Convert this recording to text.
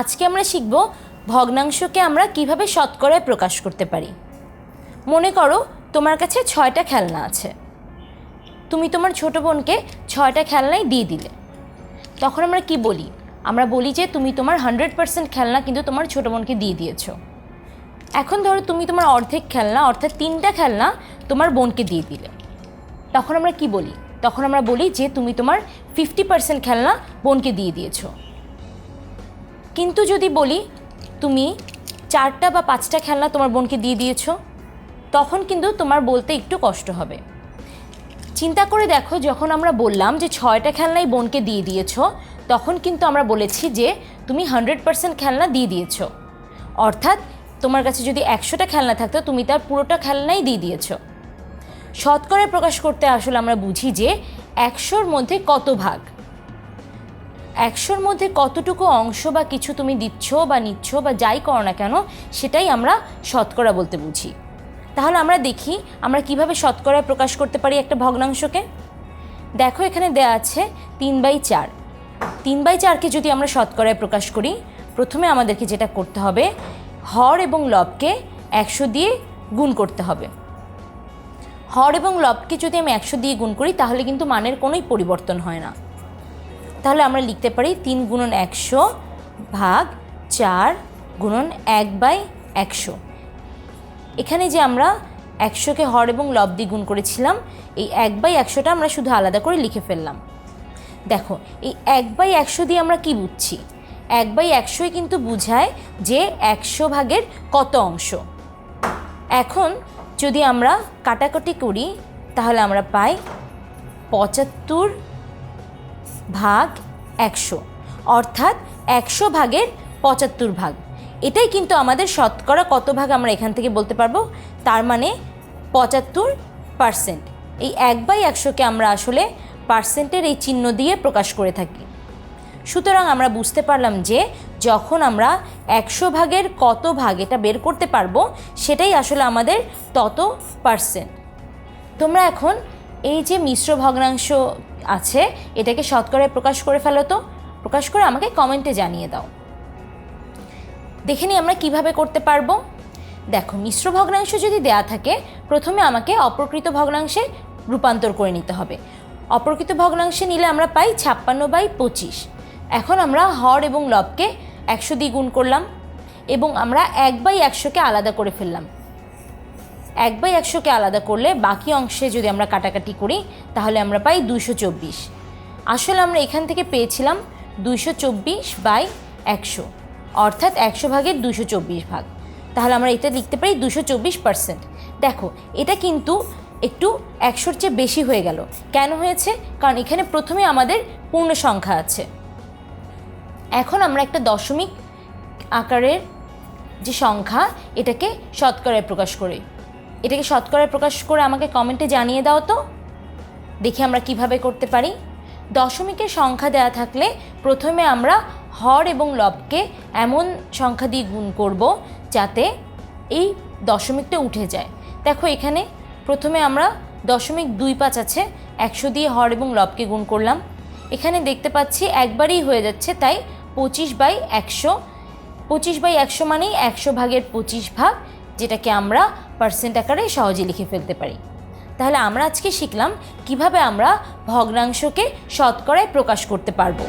আজকে আমরা শিখব ভগ্নাংশকে আমরা কীভাবে শতকরায় প্রকাশ করতে পারি। মনে করো তোমার কাছে ছয়টা খেলনা আছে। তুমি তোমার ছোট বোনকে ছয়টা খেলনাই দিয়ে দিলে। তখন আমরা কি বলি? আমরা বলি যে তুমি তোমার হান্ড্রেড পার্সেন্ট খেলনা কিন্তু তোমার ছোট বোনকে দিয়ে দিয়েছ। এখন ধরো তুমি তোমার অর্ধেক খেলনা, অর্থাৎ তিনটা খেলনা তোমার বোনকে দিয়ে দিলে। তখন আমরা কি বলি? তখন আমরা বলি যে তুমি তোমার ফিফটি পার্সেন্ট খেলনা বোনকে দিয়ে দিয়েছ। কিন্তু যদি বলি তুমি চারটা বা পাঁচটা খেলনা তোমার বোনকে দিয়ে দিয়েছ, তখন কিন্তু তোমার বলতে একটু কষ্ট হবে। চিন্তা করে দেখো, যখন আমরা বললাম যে ছয়টা খেলনাই বোনকে দিয়ে দিয়েছ, তখন কিন্তু আমরা বলেছি যে তুমি হান্ড্রেড পার্সেন্ট খেলনা দিয়ে দিয়েছ। অর্থাৎ তোমার কাছে যদি একশোটা খেলনা থাকতো, তুমি তার পুরোটা খেলনাই দিয়ে দিয়েছ। শতকরায় প্রকাশ করতে আসলে আমরা বুঝি যে একশোর মধ্যে কত ভাগ? একশোর মধ্যে কতটুকু অংশ বা কিছু তুমি দিচ্ছ বা নিচ্ছ বা যাই করো না কেন, সেটাই আমরা শতকরা বলতে বুঝি। তাহলে আমরা দেখি আমরা কীভাবে শতকরায় প্রকাশ করতে পারি একটা ভগ্নাংশকে। দেখো এখানে দেয়া আছে তিন বাই চার। তিন বাই চারকে যদি আমরা শতকরায় প্রকাশ করি, প্রথমে আমাদেরকে যেটা করতে হবে, হর এবং লবকে একশো দিয়ে গুণ করতে হবে। হর এবং লবকে যদি আমি একশো দিয়ে গুণ করি, তাহলে কিন্তু মানের কোনোই পরিবর্তন হয় না। তাহলে আমরা লিখতে পারি তিন গুণন একশো ভাগ চার গুণন এক বাই একশো। এখানে যে আমরা একশোকে হর এবং লব দিয়ে গুণ করেছিলাম, এই এক বাই একশোটা আমরা শুধু আলাদা করে লিখে ফেললাম। দেখো, এই এক বাই একশো দিয়ে আমরা কি বুঝছি? এক বাই একশোই কিন্তু বুঝায় যে একশো ভাগের কত অংশ। এখন যদি আমরা কাটাকাটি করি, তাহলে আমরা পাই পঁচাত্তর ভাগ একশো, অর্থাৎ একশো ভাগের পঁচাত্তর ভাগ। এটাই কিন্তু আমাদের শতকরা কত ভাগ আমরা এখান থেকে বলতে পারব? তার মানে পঁচাত্তর পার্সেন্ট। এই এক বাই একশোকে আমরা আসলে পার্সেন্টের এই চিহ্ন দিয়ে প্রকাশ করে থাকি। সুতরাং আমরা বুঝতে পারলাম যে যখন আমরা একশো ভাগের কত ভাগ এটা বের করতে পারব, সেটাই আসলে আমাদের তত পার্সেন্ট। তোমরা এখন এই যে মিশ্র ভগ্নাংশ আছে, এটাকে শতকরায় প্রকাশ করে ফেলো তো। প্রকাশ করে আমাকে কমেন্টে জানিয়ে দাও। দেখে নিই আমরা কীভাবে করতে পারব। দেখো, মিশ্র ভগ্নাংশ যদি দেয়া থাকে, প্রথমে আমাকে অপ্রকৃত ভগ্নাংশে রূপান্তর করে নিতে হবে। অপ্রকৃত ভগ্নাংশে নিলে আমরা পাই ছাপ্পান্ন বাই পঁচিশ। এখন আমরা হর এবং লবকে একশো দিয়ে গুণ করলাম এবং আমরা এক বাই একশোকে আলাদা করে ফেললাম। এক বাই একশোকে আলাদা করলে বাকি অংশে যদি আমরা কাটাকাটি করি, তাহলে আমরা পাই দুশো চব্বিশ। আসলে আমরা এখান থেকে পেয়েছিলাম দুইশো চব্বিশ বাই একশো, অর্থাৎ একশো ভাগের দুশো চব্বিশ ভাগ। তাহলে আমরা এটা লিখতে পারি দুশো চব্বিশ পার্সেন্ট দেখো, এটা কিন্তু একটু একশোর চেয়ে বেশি হয়ে গেল। কেন হয়েছে? কারণ এখানে প্রথমে আমাদের পূর্ণ সংখ্যা আছে। এখন আমরা একটা দশমিক আকারের যে সংখ্যা, এটাকে শতকরায় প্রকাশ করি। এটাকে শতকরায় প্রকাশ করে আমাকে কমেন্টে জানিয়ে দাও তো। দেখি আমরা কীভাবে করতে পারি। দশমিকের সংখ্যা দেওয়া থাকলে প্রথমে আমরা হর এবং লবকে এমন সংখ্যা দিয়ে গুণ করব যাতে এই দশমিকটা উঠে যায়। দেখো এখানে প্রথমে আমরা দশমিক দুই পাঁচ আছে, একশো দিয়ে হর এবং লবকে গুণ করলাম। এখানে দেখতে পাচ্ছি একবারই হয়ে যাচ্ছে, তাই পঁচিশ বাই একশো। পঁচিশ বাই একশো মানেই একশো ভাগের পঁচিশ ভাগ। যেটাকে আমরা পার্সেন্ট আকারে সহজে লিখে ফেলতে পারি। তাহলে আমরা আজকে শিখলাম কীভাবে আমরা ভগ্নাংশকে শতকরায় প্রকাশ করতে পারব।